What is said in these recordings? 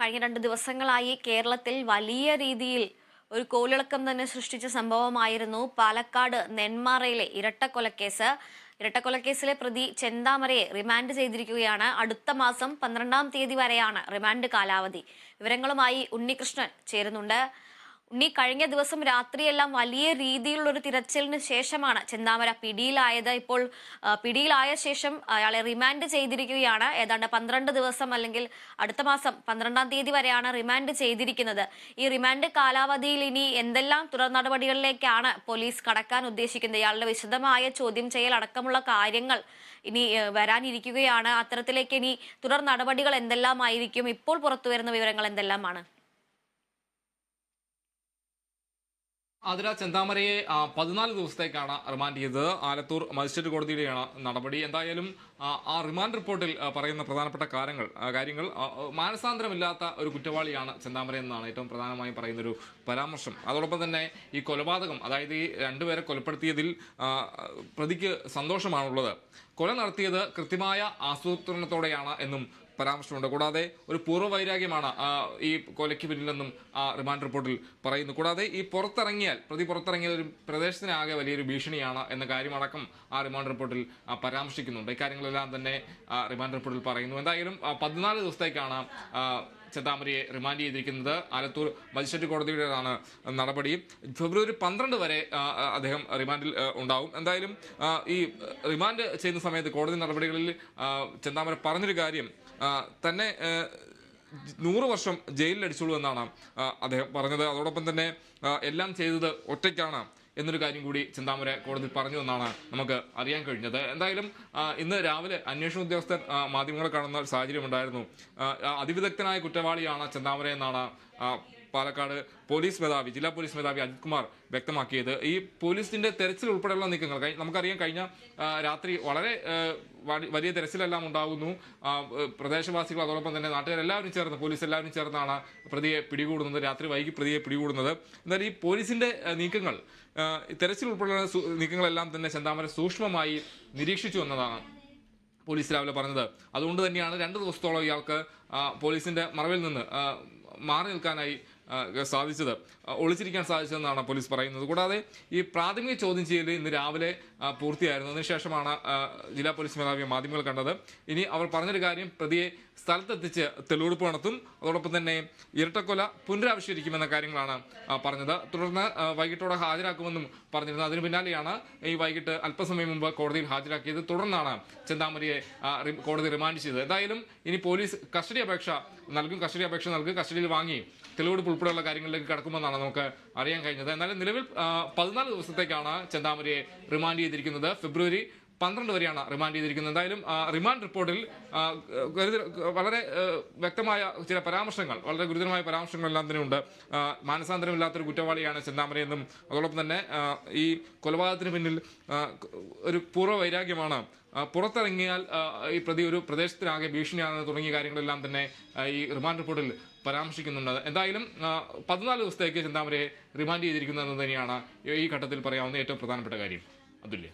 കഴിഞ്ഞ രണ്ട് ദിവസങ്ങളായി കേരളത്തിൽ വലിയ രീതിയിൽ ഒരു കോലിളക്കം തന്നെ സൃഷ്ടിച്ച സംഭവമായിരുന്നു പാലക്കാട് നെന്മാറയിലെ ഇരട്ടക്കൊലക്കേസ്. ഇരട്ടക്കൊലക്കേസിലെ പ്രതി ചെന്താമരയെ റിമാൻഡ് ചെയ്തിരിക്കുകയാണ്. അടുത്ത മാസം പന്ത്രണ്ടാം തീയതി വരെയാണ് റിമാൻഡ് കാലാവധി. വിവരങ്ങളുമായി ഉണ്ണികൃഷ്ണൻ ചേരുന്നുണ്ട്. ഉണ്ണി കഴിഞ്ഞ ദിവസം രാത്രിയെല്ലാം വലിയ രീതിയിലുള്ള ഒരു തിരച്ചിലിന് ശേഷമാണ് ചെന്താമര പിടിയിലായത്. ഇപ്പോൾ പിടിയിലായ ശേഷം അയാളെ റിമാൻഡ് ചെയ്തിരിക്കുകയാണ്. ഏതാണ്ട് പന്ത്രണ്ട് ദിവസം അല്ലെങ്കിൽ അടുത്ത മാസം പന്ത്രണ്ടാം തീയതി വരെയാണ് റിമാൻഡ് ചെയ്തിരിക്കുന്നത്. ഈ റിമാൻഡ് കാലാവധിയിൽ ഇനി എന്തെല്ലാം തുടർ നടപടികളിലേക്കാണ് പോലീസ് കടക്കാൻ ഉദ്ദേശിക്കുന്നത്? ഇയാളുടെ വിശദമായ ചോദ്യം ചെയ്യൽ അടക്കമുള്ള കാര്യങ്ങൾ ഇനി വരാനിരിക്കുകയാണ്. അത്തരത്തിലേക്ക് ഇനി തുടർ നടപടികൾ എന്തെല്ലാമായിരിക്കും? ഇപ്പോൾ പുറത്തു വരുന്ന വിവരങ്ങൾ എന്തെല്ലാമാണ്? അതിര ചെന്താമരയെ പതിനാല് ദിവസത്തേക്കാണ് റിമാൻഡ് ചെയ്തത്. ആലത്തൂർ മജിസ്ട്രേറ്റ് കോടതിയുടെയാണ് നടപടി. എന്തായാലും ആ, റിമാൻഡ് റിപ്പോർട്ടിൽ പറയുന്ന പ്രധാനപ്പെട്ട കാര്യങ്ങൾ കാര്യങ്ങൾ മാനസാന്തരമില്ലാത്ത ഒരു കുറ്റവാളിയാണ് ചെന്താമര എന്നാണ് ഏറ്റവും പ്രധാനമായും പറയുന്നൊരു പരാമർശം. അതോടൊപ്പം തന്നെ ഈ കൊലപാതകം അതായത് ഈ രണ്ടുപേരെ കൊലപ്പെടുത്തിയതിൽ പ്രതിക്ക് സന്തോഷമാണുള്ളത്. കൊല നടത്തിയത് കൃത്യമായ ആസൂത്രണത്തോടെയാണ് എന്നും പരാമർശമുണ്ട്. കൂടാതെ ഒരു പൂർവ വൈരാഗ്യമാണ് ഈ കൊലയ്ക്ക് പിന്നിലെന്നും ആ റിമാൻഡ് റിപ്പോർട്ടിൽ പറയുന്നു. കൂടാതെ ഈ പുറത്തിറങ്ങിയാൽ പ്രതി പുറത്തിറങ്ങിയാൽ ഒരു പ്രദേശത്തിനാകെ വലിയൊരു ഭീഷണിയാണ് എന്ന കാര്യമടക്കം ആ റിമാൻഡ് റിപ്പോർട്ടിൽ പരാമർശിക്കുന്നുണ്ട്. ഇക്കാര്യങ്ങളെല്ലാം തന്നെ റിമാൻഡ് റിപ്പോർട്ടിൽ പറയുന്നു. എന്തായാലും പതിനാല് ദിവസത്തേക്കാണ് ചെത്താമരിയെ റിമാൻഡ് ചെയ്തിരിക്കുന്നത്. ആലത്തൂർ മജിസ്ട്രേറ്റ് കോടതിയുടേതാണ് നടപടി. ഫെബ്രുവരി പന്ത്രണ്ട് വരെ അദ്ദേഹം റിമാൻഡിൽ ഉണ്ടാവും. എന്തായാലും ഈ റിമാൻഡ് ചെയ്യുന്ന സമയത്ത് കോടതി നടപടികളിൽ ചെന്താമര പറഞ്ഞൊരു കാര്യം തന്നെ നൂറ് വർഷം ജയിലിൽ അടിച്ചോളൂ എന്നാണ് അദ്ദേഹം പറഞ്ഞത്. അതോടൊപ്പം തന്നെ എല്ലാം ചെയ്തത് ഒറ്റയ്ക്കാണ് എന്നൊരു കാര്യം കൂടി ചിന്താമര കോടതി പറഞ്ഞു എന്നാണ് നമുക്ക് അറിയാൻ കഴിഞ്ഞത്. എന്തായാലും ഇന്ന് രാവിലെ അന്വേഷണ ഉദ്യോഗസ്ഥർ മാധ്യമങ്ങളെ കാണുന്ന ഒരു സാഹചര്യം ഉണ്ടായിരുന്നു. ആ, ആ, അതിവിദഗ്ധനായ കുറ്റവാളിയാണ് ചിന്താമര എന്നാണ് പാലക്കാട് പോലീസ് മേധാവി ജില്ലാ പോലീസ് മേധാവി അജിത് കുമാർ വ്യക്തമാക്കിയത്. ഈ പോലീസിന്റെ തെരച്ചിൽ ഉൾപ്പെടെയുള്ള നീക്കങ്ങൾ നമുക്കറിയാം കഴിഞ്ഞ രാത്രി വളരെ വലിയ തെരച്ചിലെല്ലാം ഉണ്ടാകുന്നു പ്രദേശവാസികൾ അതോടൊപ്പം തന്നെ നാട്ടുകാരെല്ലാവരും ചേർന്ന് പോലീസ് എല്ലാവരും ചേർന്നാണ് പ്രതിയെ പിടികൂടുന്നത്. രാത്രി വൈകി പ്രതിയെ പിടികൂടുന്നത്. എന്നാൽ ഈ പോലീസിന്റെ നീക്കങ്ങൾ തെരച്ചിൽ ഉൾപ്പെടെയുള്ള നീക്കങ്ങളെല്ലാം തന്നെ ചെന്താമര സൂക്ഷ്മമായി നിരീക്ഷിച്ചു എന്നതാണ് പോലീസ് രാവിലെ പറഞ്ഞത്. അതുകൊണ്ട് തന്നെയാണ് രണ്ട് ദിവസത്തോളം ഇയാൾക്ക് പോലീസിന്റെ മറവിൽ നിന്ന് മാറി നിൽക്കാനായി സാധിച്ചത്. ഒളിച്ചിരിക്കാൻ സാധിച്ചതെന്നാണ് പോലീസ് പറയുന്നത്. കൂടാതെ ഈ പ്രാഥമിക ചോദ്യം ചെയ്യൽ ഇന്ന് രാവിലെ പൂർത്തിയായിരുന്നു. അതിനുശേഷമാണ് ജില്ലാ പോലീസ് മേധാവി മാധ്യമങ്ങൾ കണ്ടത്. ഇനി അവർ പറഞ്ഞൊരു കാര്യം പ്രതിയെ സ്ഥലത്തെത്തിച്ച് തെളിവെടുപ്പ് നടത്തും. അതോടൊപ്പം തന്നെ ഇരട്ടക്കൊല പുനരാവിഷ്കരിക്കുമെന്ന കാര്യങ്ങളാണ് പറഞ്ഞത്. തുടർന്ന് വൈകിട്ടോടെ ഹാജരാക്കുമെന്നും പറഞ്ഞിരുന്നു. അതിന് പിന്നാലെയാണ് ഈ വൈകിട്ട് അല്പസമയം മുമ്പ് കോടതിയിൽ ഹാജരാക്കിയത്. തുടർന്നാണ് ചെന്താമരിയെ കോടതി റിമാൻഡ് ചെയ്തത്. എന്തായാലും ഇനി പോലീസ് കസ്റ്റഡി അപേക്ഷ നൽകും. കസ്റ്റഡി അപേക്ഷ നൽകും. കസ്റ്റഡിയിൽ വാങ്ങി തെളിവെടുപ്പ് ഉൾപ്പെടെയുള്ള കാര്യങ്ങളിലേക്ക് കടക്കുമെന്നാണ് നമുക്ക് അറിയാൻ കഴിഞ്ഞത്. എന്നാലും നിലവിൽ പതിനാല് ദിവസത്തേക്കാണ് ചെന്താമരിയെ റിമാൻഡ് ചെയ്തിരിക്കുന്നത്. ഫെബ്രുവരി പന്ത്രണ്ട് വരെയാണ് റിമാൻഡ് ചെയ്തിരിക്കുന്നത്. എന്തായാലും റിമാൻഡ് റിപ്പോർട്ടിൽ വളരെ വ്യക്തമായ ചില പരാമർശങ്ങൾ വളരെ ഗുരുതരമായ പരാമർശങ്ങളെല്ലാം തന്നെ ഉണ്ട്. മാനസാന്തരമില്ലാത്ത ഒരു കുറ്റവാളിയാണ് ചെന്താമരയെന്നും അതോടൊപ്പം തന്നെ ഈ കൊലപാതകത്തിന് പിന്നിൽ ഒരു പൂർവ വൈരാഗ്യമാണ്. പുറത്തിറങ്ങിയാൽ ഈ പ്രതി ഒരു പ്രദേശത്തിനാകെ ഭീഷണിയാണെന്ന് തുടങ്ങിയ കാര്യങ്ങളെല്ലാം തന്നെ ഈ റിമാൻഡ് റിപ്പോർട്ടിൽ പരാമർശിക്കുന്നുണ്ട്. എന്തായാലും പതിനാല് ദിവസത്തേക്ക് ചെന്താമരയെ റിമാൻഡ് ചെയ്തിരിക്കുന്നതെന്ന് തന്നെയാണ് ഈ ഘട്ടത്തിൽ പറയാവുന്ന ഏറ്റവും പ്രധാനപ്പെട്ട കാര്യം. അതുല്യ.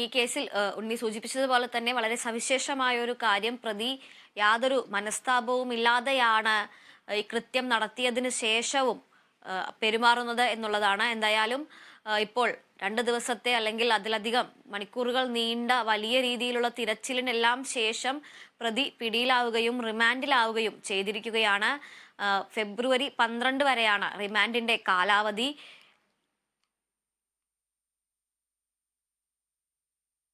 ഈ കേസിൽ ഉണ്ണി സൂചിപ്പിച്ചതുപോലെ തന്നെ വളരെ സവിശേഷമായ ഒരു കാര്യം. പ്രതി യാതൊരു മനസ്താപവും ഇല്ലാതെയാണ് ഈ കൃത്യം നടത്തിയതിനു ശേഷവും പെരുമാറുന്നത് എന്നുള്ളതാണ്. എന്തായാലും ഇപ്പോൾ രണ്ട് ദിവസത്തെ അല്ലെങ്കിൽ അതിലധികം മണിക്കൂറുകൾ നീണ്ട വലിയ രീതിയിലുള്ള തിരച്ചിലിനെല്ലാം ശേഷം പ്രതി പിടിയിലാവുകയും റിമാൻഡിലാവുകയും ചെയ്തിരിക്കുകയാണ്. ഫെബ്രുവരി പന്ത്രണ്ട് വരെയാണ് റിമാൻഡിന്റെ കാലാവധി.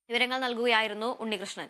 വിവരങ്ങൾ നൽകുകയായിരുന്നു ഉണ്ണികൃഷ്ണൻ